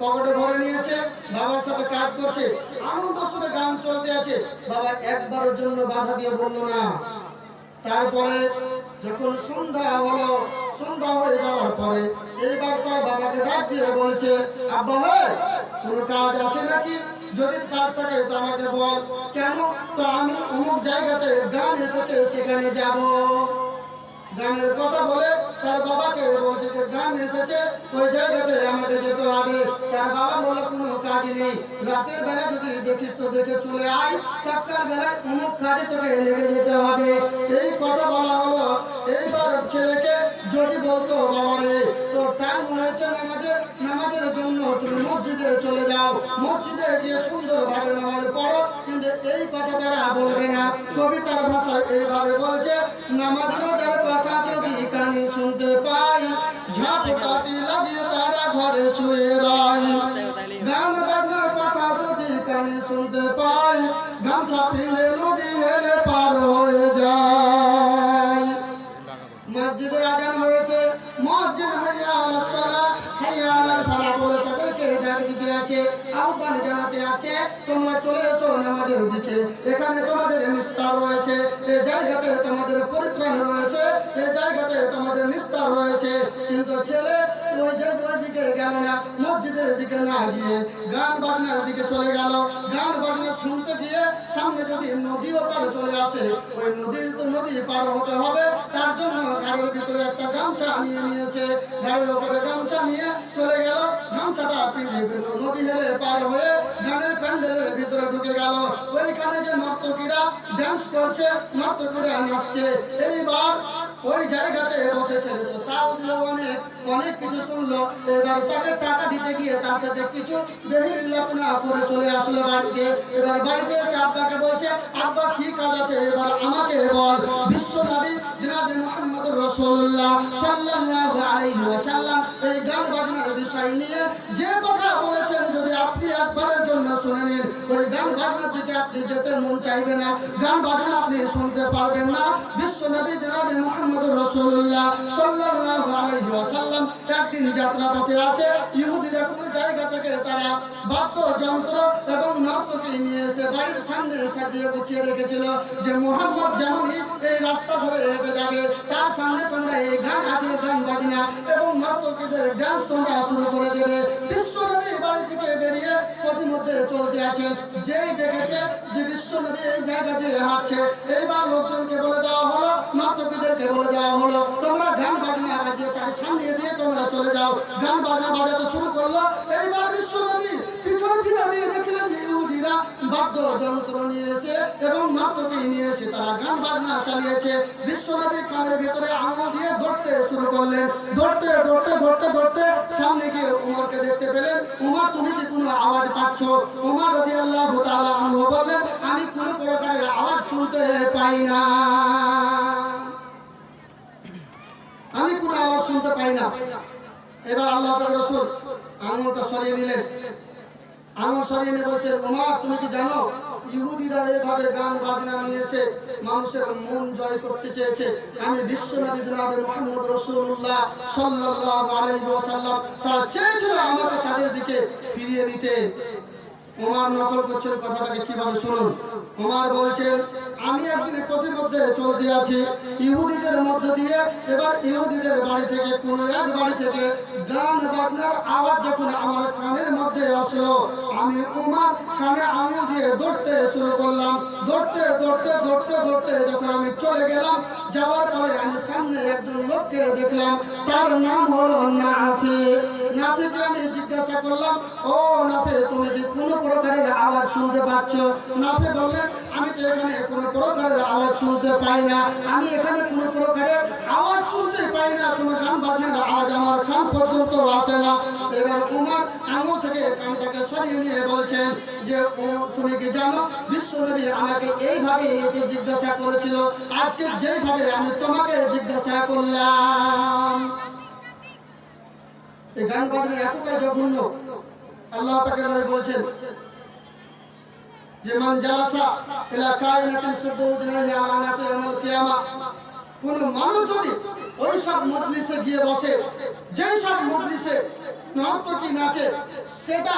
পকেটে ভরে নিয়েছে, বাবার সাথে কাজ করছে, আনন্দ সুরে গান চলতে আছে। বাবা একবারের জন্য বাধা দিয়ে বলল, না। তারপরে যখন সন্ধ্যা হলো, সন্ধ্যা হয়ে যাওয়ার পরে এইবার তার বাবাকে ডাক দিয়ে বলছে, আব্বা হয় কোনো কাজ আছে নাকি? যদি কাজ থাকে তো আমাকে বল। কেন? তো আমি অমুক জায়গাতে গান এসেছে, সেখানে যাব। গানের কথা বলে তার বাবাকে বলছে যে, গান এসেছে, ওই জায়গাতে আমাকে যেতে হবে। তার বাবা বলল, কোনো কাজ নেই। রাতের বেলা যদি দেখিস তো দেখে চলে আয়। সকাল বেলায় অমুক কাজে তোকে লেগে যেতে হবে। এই কথা বলা হলো। এইবার ছেলেকে যদি বলতো, বাবারে তো টাইম হয়েছে নামাজের। নামাজের জন্য তুমি মসজিদে চলে যাও। মসজিদে গিয়ে সুন্দরভাবে নামাজ পড়ো। কিন্তু এই কথা তারা বলবে না। কবিতার ভাষায় এইভাবে বলছে নামাজ রোজার কথা যদি কানে শুনতে পাই, ঝাপটাতি লাগিয়ে তারা ঘরে শুয়ে রয়। গান বাজনার কথা যদি কানে শুনতে পাই, গামছা পিঁধে নদী হেলে পার হয়ে যায়। মসজিদে আজান হয়েছে, মসজিদ হাইয়া আলাস সালাহ হাইয়া আলাল ফালাহ বলে তাদেরকে ডাক দিতে আছে, আহ্বান জানাতে আছে, তোমরা চলে এসো নামাজের দিকে। এখানে তোমাদের এই জায়গাতে তোমাদের নিস্তার রয়েছে কিন্তু ছেলে, ওই যে ওই দিকে গেল না, মসজিদের দিকে না গিয়ে গান বাজনার দিকে চলে গেল। গান বাজনা শুনতে গিয়ে সামনে যদি নদীও তার চলে আসে, ওই নদী তো নদী পার হতে হবে। তার জন্য ঘাড়ের ভিতরে একটা গামছা নিয়ে নিয়েছে। ঘাড়ের উপরে গামছা নিয়ে চলে গেল। গামছাটা নদী হেলে পার হয়ে গানের প্যান্ডেলের ভিতরে ঢুকে গেল। ওইখানে যে নর্তকীরা ড্যান্স করছে, নর্তকীরা নাচছে। এইবার ওই জায়গাতে বসেছিল তো তাও দিল অনেক। অনেক কিছু শুনলো, এবার তাকে টাকা দিতে গিয়ে তার সাথে কিছু বেহির লাপনা করে চলে আসলো বাড়িতে। এবার বাড়িতে এসে আব্বাকে বলছে, আব্বা, কি কাজ আছে? এবার আমাকে বল। বিশ্ব নবী জনাবে মুহাম্মদ রাসূলুল্লাহ সাল্লাল্লাহু আলাইহি ওয়াসাল্লাম এই গান বাজনার বিষয় নিয়ে যে কথা বলেছেন, যদি আপনি একবারের জন্য শুনে নিন, ওই গান বাজনার দিকে আপনি যেতে মন চাইবে না। গান বাজনা আপনি শুনতে পারবেন না। বিশ্ব নবী জনাবে মুহাম্মদ রাসূলুল্লাহ সাল্লাল্লাহু আলাইহি ওয়াসাল্লাম একদিন যাত্রা পথে আছে, ইহুদিরা কোনো জায়গা থেকে তারা বাদ্য যন্ত্র এবং নর্তকী নিয়ে এসে বাড়ির সামনে সাজিয়ে গুছিয়ে রেখেছিল যে মুহাম্মদ যেমনই এই রাস্তা ধরে হেঁটে যাবে, তার সামনে তোমরা এই গান আদি গান বাজনা এবং নর্তকীদের ডান্স তোমরা শুরু করে দেবে। বিশ্বনবী বাড়ি থেকে বেরিয়ে পথিমধ্যে চলতে আছেন যেই দেখেছে যে বিশ্বনবী এই জায়গা দিয়ে হাঁটছে, এইবার লোকজনকে বলে দেওয়া হলো, নর্তকীদেরকে বলে দেওয়া হলো, তোমরা গান বাজনা, বাজিয়ে তার সামনে দিয়ে তোমরা চলে যাও। গান বাজনা বাজাতে শুরু করল। এইবার বিশ্বনবী পিছন ফিরে দিয়ে দেখলেন যে ইহুদিরা বাদ্য যন্ত্র নিয়ে এসে এবং নর্তকী নিয়ে এসে তারা গান বাজনা চালিয়েছে। বিশ্বনবী কানের ভিতরে আঙুল দিয়ে দৌড়তে শুরু করলেন। দৌড়তে দৌড়তে দৌড়তে দৌড়তে সামনে গিয়ে উমরকে দেখতে পেলেন। উমর, তুমি কি কোনো আওয়াজ পাচ্ছ? উমর রাদিয়াল্লাহু তাআলা আনহু বললেন, আমি কোনো প্রকারের আওয়াজ শুনতে পাই না। আমি আওয়াজ শুনতে পাই না। এবার আল্লাহ রসুল আঙুলটা সরিয়ে নিলেন। আঙুল সরিয়ে নিয়ে বলছেন ওমা তুমি কি জানো, ইহুদিরা এভাবে গান বাজনা নিয়ে এসে মানুষের মন জয় করতে চেয়েছে? আমি বিশ্বনবী জনাবে মোহাম্মদ রসুল্লাহ সাল্লাল্লাহু আলাইহি ওয়াসাল্লাম, তারা চেয়েছিল আমাকে তাদের দিকে ফিরিয়ে নিতে। ওমার নকল করছেন কথাটাকে কীভাবে শুনুন? ওমার বলছেন, আমি একদিন পথের মধ্যে চলতে আছি। ইহুদিদের মধ্য দিয়ে এবার ইহুদিদের বাড়ি থেকে, কোন এক বাড়ি থেকে গান বাজনার আওয়াজ যখন আমার কানের মধ্যে আসলো, আমি উমার কানে আঙুল দিয়ে দৌড়তে শুরু করলাম। দৌড়তে দৌড়তে দৌড়তে দৌড়তে যখন আমি চলে গেলাম, যাওয়ার পরে আমি সামনে একজন লোককে দেখলাম। তার নাম হলো নাফি নাফিকে আমি জিজ্ঞাসা করলাম, ও নাফে তুমি কি কোনো প্রকারের আওয়াজ শুনতে পাচ্ছ? নাফে বললেন আমি তো এখানে কোনো প্রকারের আওয়াজ শুনতে পাই না। আমি এখানে কোনো প্রকারের আওয়াজ শুনতে পাই না। কোনো গান বাজনার আওয়াজ আমার কান পর্যন্ত আসে না। এবার উমার আঙুল থেকে কানটাকে সরিয়ে নিয়ে বলছেন যে, ও, তুমি কি জানো, বিশ্বনবী আমাকে এইভাবে এসে জিজ্ঞাসা করেছিল। আজকে যেইভাবে আমি তোমাকে জিজ্ঞাসা করলাম। এই গান বাজনা এতটাই জঘন্য আল্লাহ পাকের নবী বলছেন যে, মান জালাসা ইলা কায়নাতিন সুবুজনাহি আলা নাকি ইয়াউমুল কিয়ামা। কোন মানুষ যদি ওই সব মজলিসে গিয়ে বসে, যেই সব মজলিসে নর্তকী নাচে, সেটা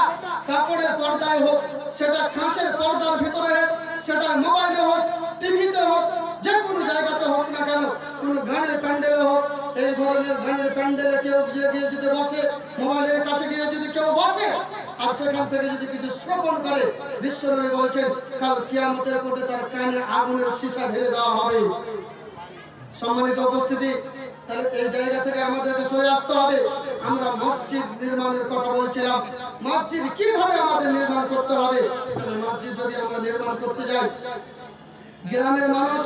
কাপড়ের পর্দায় হোক, সেটা কাঁচের পর্দার ভিতরে হোক, সেটা মোবাইলে হোক, টিভিতে হোক, যে কোনো জায়গাতে হোক না কেন, কোনো গানের প্যান্ডেলে হোক, এই ধরনের গানের প্যান্ডেলে কেউ গিয়ে গিয়ে যদি বসে, মোবাইলের কাছে গিয়ে যদি কেউ বসে আর সেখান থেকে যদি কিছু শ্রবণ করে, বিশ্বনবী বলছেন, কাল কিয়ামতের কোটে তার কানে আগুনের সীসা ঢেলে দেওয়া হবে। সম্মানিত উপস্থিতি, তাহলে এই জায়গা থেকে আমাদেরকে সরে আসতে হবে। আমরা মসজিদ নির্মাণের কথা বলছিলাম। মসজিদ কীভাবে আমাদের নির্মাণ করতে হবে? মসজিদ যদি আমরা নির্মাণ করতে যাই, গ্রামের মানুষ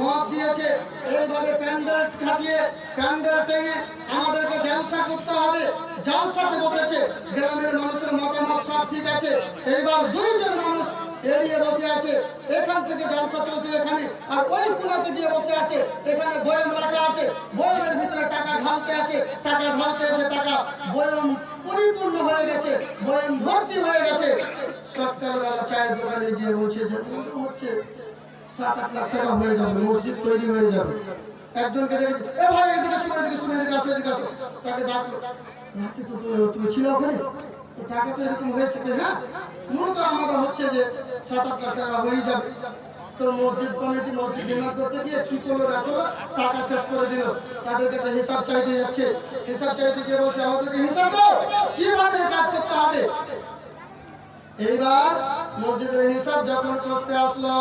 মত দিয়েছে। এইভাবে প্যান্ডেল খাটিয়ে, প্যান্ডেল টেঙে আমাদেরকে জালসা করতে হবে। জালসাতে বসেছে। গ্রামের মানুষের মতামত সব ঠিক আছে। এইবার দুইজন মানুষ এড়িয়ে বসে আছে। এখান থেকে জালসা চলছে এখানে। আর ওই কোনাতে গিয়ে বসে আছে। এখানে বয়াম রাখা আছে। বয়ামের ভিতরে টাকা ঢালতে আছে। টাকা ঢালতে আছে, টাকা। বয়াম পরিপূর্ণ হয়ে গেছে। বয়াম ভর্তি হয়ে গেছে। সকালবেলা চায়ের দোকানে গিয়ে বলছে যে হচ্ছে। হয়ে যাবে, মসজিদ তৈরি হয়ে যাবে। একজনকে দেখেছি ভাই, এদিকে শুনে এদিকে শুনে এদিকে তাকে ডাকলো রাতে তো তো- তুমি ছিল ওখানে? তো এরকম হয়েছে হ্যাঁ? মূলত আমাদের হচ্ছে যে সাত আট লাখ টাকা হয়ে যাবে। তো মসজিদ কমিটি মসজিদ নির্মাণ করতে কি করল না টাকা শেষ করে দিল। তাদের হিসাব চাইতে যাচ্ছে। হিসাব চাইতে গিয়ে বলছে, আমাদেরকে হিসাব দাও, কীভাবে কাজ করতে হবে? এইবার মসজিদের হিসাব যখন চসতে আসলো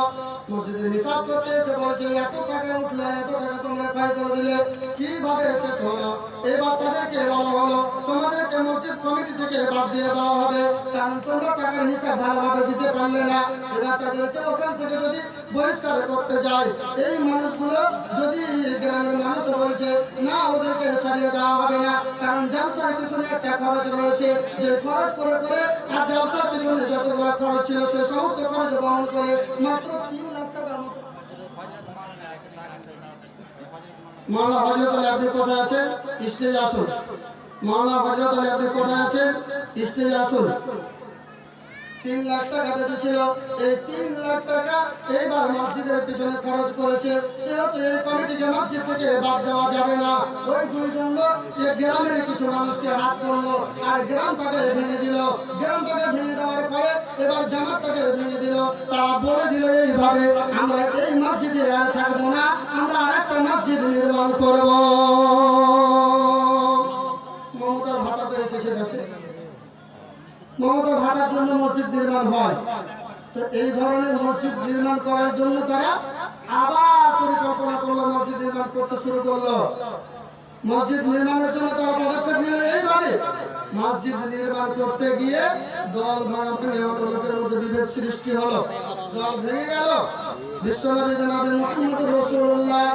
মসজিদের হিসাব করতে এসে বলছে, এত টাকা উঠল, এত টাকা তোমরা ক্ষয় করে দিলে। কীভাবে শেষ হলো? এবার তাদেরকে বলা হলো, তোমাদেরকে মসজিদ কমিটি থেকে বাদ দিয়ে দেওয়া হবে। কারণ তোমরা টাকার হিসাব ভালোভাবে দিতে পারলে না। এবার তাদেরকে ওখান থেকে যদি বহিষ্কার করতে যায়, এই মানুষগুলো যদি গ্রামের মানুষ বলছে, না, ওদেরকে সরিয়ে দেওয়া হবে না। কারণ জালসার পিছনে একটা খরচ রয়েছে। যে খরচ করে করে আর জালসার পিছনে যতগুলো খরচ ছিল, সে সমস্ত খরচ বহন করে মাত্র তিন মাওলানা হজরত আলী, আপনি কোথায় আছেন? স্টেজে আসুন। মাওলানা হজরত আলী, আপনি কোথায় আছেন? স্টেজে আসুন। তিন লাখ টাকা বেঁচেছিল। এই তিন লাখ টাকা এইবার মসজিদের পিছনে খরচ করেছে। সেহেতু এই কমিটিকে মসজিদ থেকে বাদ দেওয়া যাবে না। ওই দুইজন লোক গ্রামের কিছু মানুষকে হাত করল আর গ্রামটাকে ভেঙে দিল। গ্রামটাকে ভেঙে দেওয়ার পরে এবার জামাতটাকে ভেঙে দিল। তারা বলে দিল এইভাবে, আমরা এই মসজিদে আর থাকব না, আমরা আর একটা মসজিদ নির্মাণ করব। মমতার ভাতা তো এসেছে দেশে। মমতার ভাতার জন্য মসজিদ নির্মাণ হয়। তো এই ধরনের মসজিদ নির্মাণ করার জন্য তারা আবার পরিকল্পনা করল, মসজিদ নির্মাণ করতে শুরু করল। মসজিদ নির্মাণের জন্য তারা পদক্ষেপ নিল এইভাবে। মসজিদ নির্মাণ করতে গিয়ে দল ভাঙা ভেঙে লোকের মধ্যে বিভেদ সৃষ্টি হলো। দল ভেঙে গেল। বিশ্বনবী জনাবে মুহাম্মদ রাসূলুল্লাহ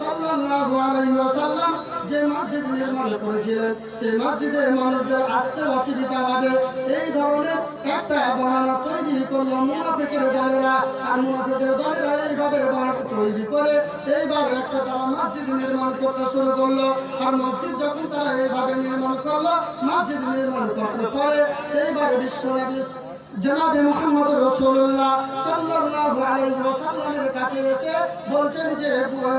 সাল্লাল্লাহু আলাইহি ওয়াসাল্লাম যে মসজিদ নির্মাণ করেছিলেন, সেই মসজিদে মানুষদের আসতে অসুবিধা হবে। এই ধরনের একটা বাহানা তৈরি করল মুনাফিকের দলেরা। আর মুনাফিকের দলেরা এইভাবে বাহানা তৈরি করে, এইবার একটা তারা মসজিদ নির্মাণ করতে শুরু করল। আর মসজিদ যখন তারা এইভাবে নির্মাণ করল, মসজিদ নির্মাণ করার পরে এইবারে বিশ্বনবী জনাবে মোহাম্মদ রসুল্লাহ সাল্লাল্লাহু আলাইহি ওয়াসাল্লামের কাছে এসে বলছেন যে,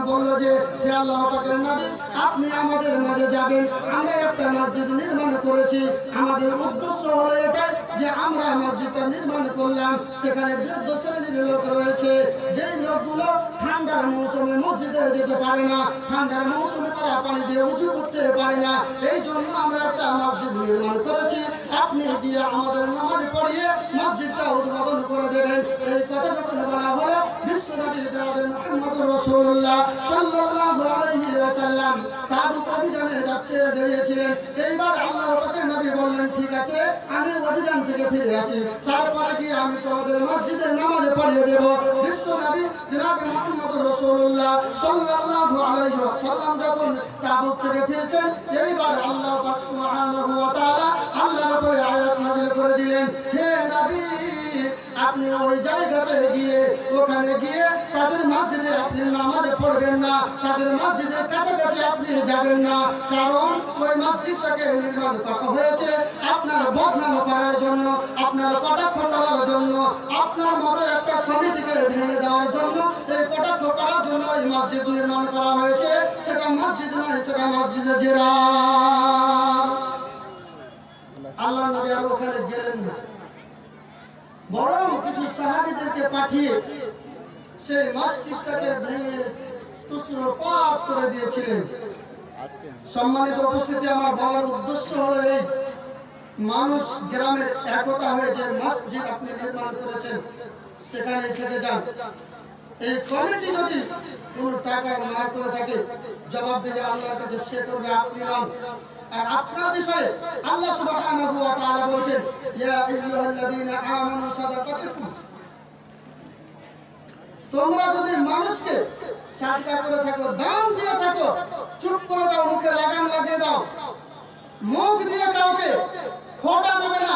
বলল যে, হে আল্লাহ পাকের নবী, আপনি আমাদের মাঝে যাবেন। আমরা একটা মসজিদ নির্মাণ করেছি। আমাদের উদ্দেশ্য হলো এটাই যে আমরা মসজিদটা নির্মাণ করলাম। সেখানে বৃদ্ধ শ্রেণির লোক রয়েছে। যেই লোকগুলো ঠান্ডার মৌসুমে মসজিদে যেতে পারে না, ঠান্ডার মৌসুমে তারা পানি দিয়ে উঁচু করতে পারে না। এই জন্য আমরা একটা মসজিদ নির্মাণ করেছি। আপনি গিয়ে আমাদের নামাজ পড়িয়ে মসজিদটা উদ্বোধন করে দেবেন এই কথা যখন বলা হলো এইবার আল্লাহ পাকের বললেন, ঠিক আছে, আমি অভিযান থেকে ফিরে আসি। তারপরে গিয়ে আমি তোমাদের মসজিদে নামাজ পড়িয়ে দেব। বিশ্বনবী জনাবে মুহাম্মদুর রাসূলুল্লাহ সাল্লাল্লাহু আলাইহি ওয়াসাল্লাম যখন তাবুক থেকে ফিরছেন, এইবার আল্লাহ পাক সুবহানাহু ওয়া তাআলা আল্লাহর আয়াত নাযিল করে দিলেন, হে নবী আপনি ওই জায়গাতে গিয়ে, ওখানে গিয়ে তাদের মসজিদে আপনি নামাজ পড়বেন না, তাদের মসজিদের কাছাকাছি আপনি যাবেন না। কারণ ওই মসজিদটাকে নির্মাণ করা হয়েছে আপনার বদনাম করার জন্য, আপনার কটাক্ষ করার জন্য, আপনার মতো একটা কমিটিকে ভেঙে দেওয়ার জন্য, এই কটাক্ষ করার জন্য ওই মসজিদ নির্মাণ করা হয়েছে। সেটা মসজিদ নয়, সেটা মসজিদে জেরা আল্লাহ নবী আর ওখানে গেলেন না। বরং কিছু সাহাবীদেরকে পাঠিয়ে সেই মসজিদটাকে ভেঙে তুসর পাপ করে দিয়েছিলেন। সম্মানিত উপস্থিতি, আমার বলার উদ্দেশ্য হলো এই, মানুষ গ্রামের একতা হয়ে যে মসজিদ আপনি নির্মাণ করেছেন সেখানে থেকে যান। এই কমিটি যদি কোনো টাকা মার করে থাকে, জবাব দিলে আল্লাহর কাছে সে করবে, আপনি নন। আর আপনার বিষয়ে আল্লাহ সুবহানাহু ওয়া তাআলা বলছেন, ইয়া আইয়ুহাল্লাযীনা আমানু সাদাকাতুকুম। তোমরা যদি মানুষকে সাজদা করে থাকো, দান দিয়ে থাকো, চুপ করে দাও, মুখে লাগাম লাগিয়ে দাও, মুখ দিয়ে কাউকে খোটা দেবে না,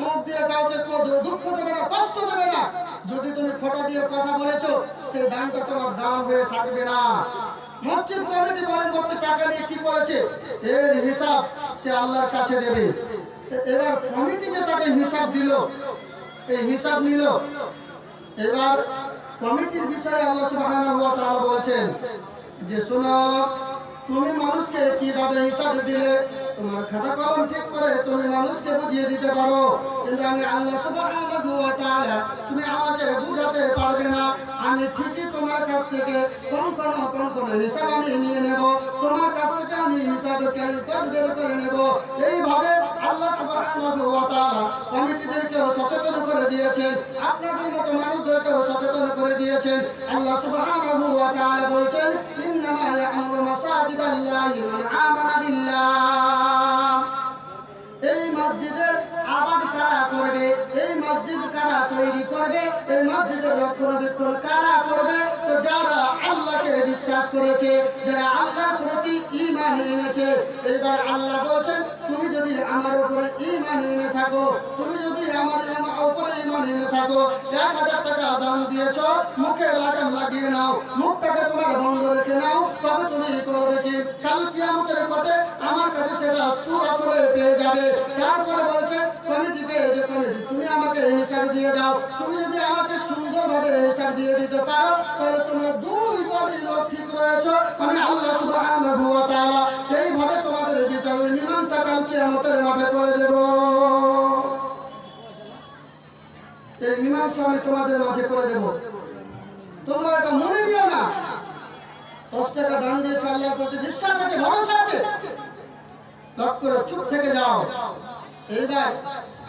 মুখ দিয়ে কাউকে দুঃখ দেবে না, কষ্ট দেবে না, যদি তুমি খোটা দিয়ে কথা বলেছ, সেই দানটা তোমার দান হয়ে থাকবে না। মসজিদ কমিটি বয়ান করতে টাকা নিয়ে কি করেছে? এর হিসাব সে আল্লাহর কাছে দেবে। এবার কমিটি যে তাকে হিসাব দিল, এই হিসাব নিল। এবার কমিটির বিষয়ে আল্লাহ সুবহানাহু ওয়া তাআলা বলছেন যে, শোনো, তুমি মানুষকে কীভাবে হিসাব দিলে? তোমার খাতা কলম ঠিক করে তুমি মানুষকে বুঝিয়ে দিতে পারো। কিন্তু আমি আল্লাহ সুবহানাহু ওয়া তাআলা তুমি আমাকে বুঝাতে পারবে না। আমি ঠিকই তোমার কাছ থেকে কোন কোন কোন কোন হিসাব আমি নিয়ে নেব। তোমার কাছ থেকে আমি হিসাব বের করে নেব। এইভাবে আল্লাহ সুবহানাহু ওয়া তাআলা কমিটিদেরকেও সচেতন করে দিয়েছেন। আপনাদের মতো মানুষদেরকেও সচেতন করে দিয়েছেন। আল্লাহ সুবহানাহু ওয়া তাআলা বলছেন, ইন্নামা ইয়া'মুরু মাসাজিদাল্লাহি মান আমানা বিল্লাহ। মসজিদ কারা তৈরি করবে? এই মসজিদের রক্ষণাবেক্ষণ কারা করবে? তো যারা আল্লাহকে বিশ্বাস করেছে, যারা আল্লাহর প্রতি ঈমান এনেছে, এবার আল্লাহ বলছেন, তুমি যদি আমার উপরে ঈমান এনে থাকো, তুমি যদি আমার উপরে ঈমান এনে থাকো, এক হাজার টাকা দান দিয়েছ, মুখে লাগাম লাগিয়ে নাও, মুখটাকে তোমার বন্ধ রেখে নাও, তবে তুমি করবে কি? কাল কিয়ামতের পথে আমার কাছে সেটা সুর আসলে পেয়ে যাবে। তারপরে বলছে কমিটিকে যে কমিটি, তুমি আমাকে হিসাব দিয়ে দাও। তুমি যদি আমাকে সুন্দরভাবে হিসাব দিয়ে দিতে পারো, তাহলে তোমরা দুই দলই লোক ঠিক রয়েছে। আমি আল্লাহ সুবহানাহু এইভাবে তোমাদের বিচারের মীমাংসা কাল কিয়ামতের মাঠে করে দেব। এই মীমাংসা আমি তোমাদের মাঝে করে দেব। তোমরা এটা মনে নিও না। দশ টাকা দান দিয়েছে, আল্লাহর প্রতি বিশ্বাস আছে, ভরসা আছে। করে চুপ থেকে যাও। এইবার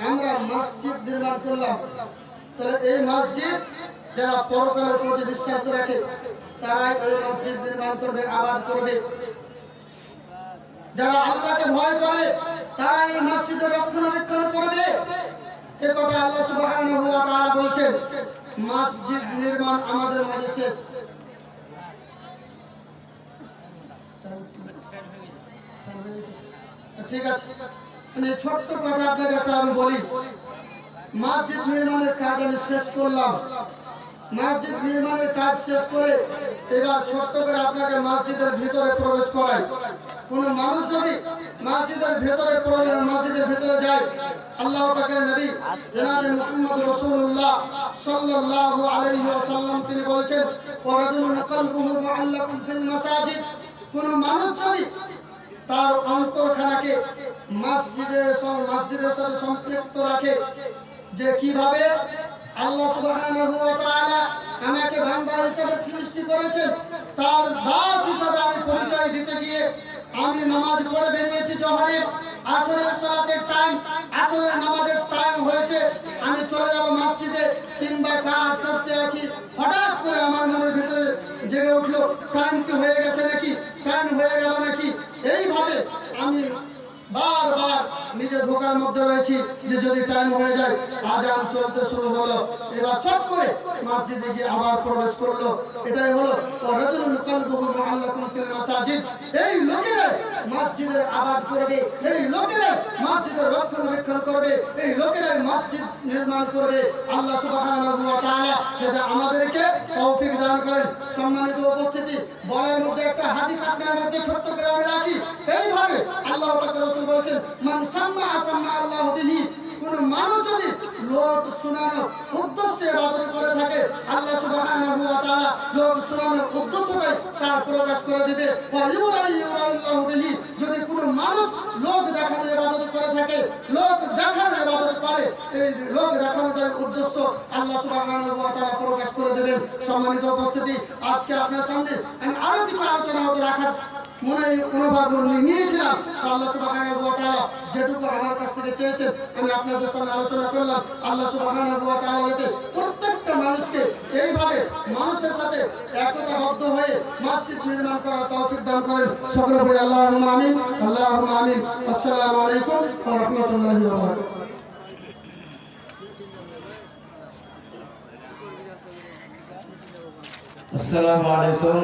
আমরা মসজিদ নির্মাণ করলাম। তাহলে এই মসজিদ যারা পরকালের প্রতি বিশ্বাস রাখে, তারাই এই মসজিদ নির্মাণ করবে, আবাদ করবে। যারা আল্লাহকে ভয় করে তারা এই মসজিদের রক্ষণাবেক্ষণ করবে। এ কথা আল্লাহ ওয়া তাআলা বলছেন, মসজিদ নির্মাণ আমাদের মাঝে শেষ। ঠিক আছে? আমি ছোট্ট কথা আপনাকে একটা আমি বলি। মসজিদ নির্মাণের কাজ আমি শেষ করলাম। মসজিদ নির্মাণের কাজ শেষ করে এবার ছোট্ট করে আপনাকে মসজিদের ভিতরে প্রবেশ করাই। কোন মানুষ যদি মসজিদের ভিতরে মসজিদের ভিতরে যায়, আল্লাহ পাকের নবী জনাবে মুহাম্মদ রাসূলুল্লাহ সাল্লাল্লাহু আলাইহি ওয়াসাল্লাম, তিনি বলেছেন, ওয়ারাদুন কলবুহু মুআল্লাকুম ফিল মাসাজিদ। কোন মানুষ যদি তার অন্তরখানাকে মসজিদের সং- মসজিদের সাথে সম্পৃক্ত রাখে যে কীভাবে আল্লাহ সুবহানাহু ওয়া তাআলা আমাকে বান্দা হিসেবে সৃষ্টি করেছেন। তার দাস হিসেবে আমি পরিচয় দিতে গিয়ে আমি নামাজ পড়ে বেরিয়েছি জোহরের। আসরের সালাতের টাইম আসরের নামাজের টাইম হয়েছে। আমি চলে যাব মসজিদে কিংবা কাজ করতে আছি। হঠাৎ করে আমার মনের ভিতরে জেগে উঠল টাইম কি হয়ে গেছে নাকি? টাইম হয়ে গেল নাকি? এইভাবে আমি বারবার নিজে ধোকার মধ্যে রয়েছি যে যদি টাইম হয়ে যায়, আজান চলতে শুরু হলো। এবার চট করে মসজিদে গিয়ে আবার প্রবেশ করল। এটাই হলো এই লোকেরা মসজিদের আবাদ করবে, এই লোকেরা মসজিদের রক্ষণাবেক্ষণ করবে, এই লোকেরাই মসজিদ নির্মাণ করবে। আল্লাহ সুবহানাহু ওয়া তাআলা যাতে আমাদেরকে তৌফিক দান করেন। সম্মানিত উপস্থিতি, বলার মধ্যে একটা হাদিস আপনার মধ্যে ছোট্ট করে আমি রাখি। এইভাবে আল্লাহ পাক রাসূল বলেছেন, মান সাম্মা আসাম্মা আল্লাহু বিহি। কোন মানুষ যদি লোক শোনানো উদ্দেশ্যে ইবাদত করে থাকে, আল্লাহ সুবহানাহু ওয়া তাআলা লোক শোনানোর উদ্দেশ্যটাই তার প্রকাশ করে দিবে। ওয়া ইউরাই ইউরাল্লাহু বিহি। যদি কোনো মানুষ লোক দেখানো ইবাদত করে থাকে, লোক দেখানো ইবাদত করে, এই লোক দেখানোটার উদ্দেশ্য আল্লাহ সুবহানাহু ওয়া তাআলা প্রকাশ করে দেবেন। সম্মানিত উপস্থিতি, আজকে আপনার সামনে আমি আরও কিছু আলোচনা হতে রাখার মনে অনুভব নিয়েছিলাম। আল্লাহ ওয়া যেটুকু আমার কাছ থেকে চেয়েছেন, আমি আপনাদের সামনে আলোচনা করলাম। আল্লাহ ওয়া প্রত্যেকটা মানুষকে এইভাবে মানুষের সাথে একতাবদ্ধ হয়ে মসজিদ নির্মাণ করার তৌফিক দান করেন। সকলে বলি আল্লাহুম্মা আমিন আমিন। আসসালামু আলাইকুম রাহমাতুল্লাহি আসসালামু আলাইকুম।